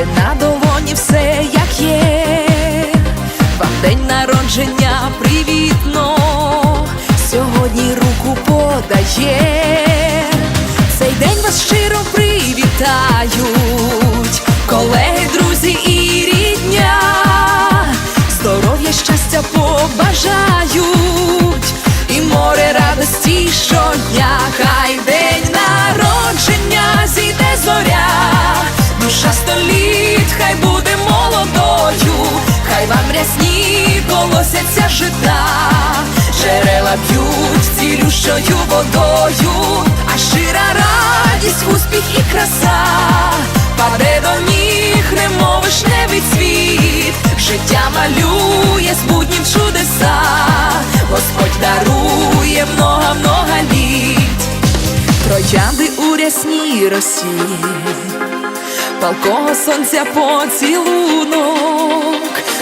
де на долоні все як є, вам день народження привітно, сьогодні руку подає, вам колосяться жита, джерела п'ють цілющою водою, а щира радість, успіх і краса, паде до ніг, немов вишневий цвіт, життя малює з буднім чудеса, Господь дарує много-много літ, троянди у рясній росі, палкого сонця поцілунок,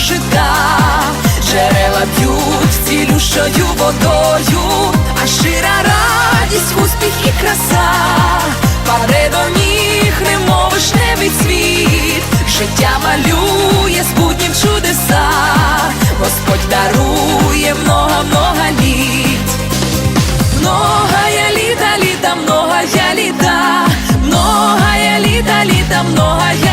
жита, джерела п'ють цілющою водою, а щира радість, успіх і краса, паде до ніг, немов вишневий цвіт, життя малює з буднім чудеса, Господь дарує много-много літ. Многая літа, літа, многая літа, многая літа, літа, многая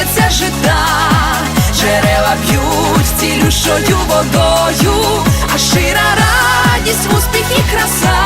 колосяться жита, джерела п'ють цілющою водою, а шира радість, успіх і краса,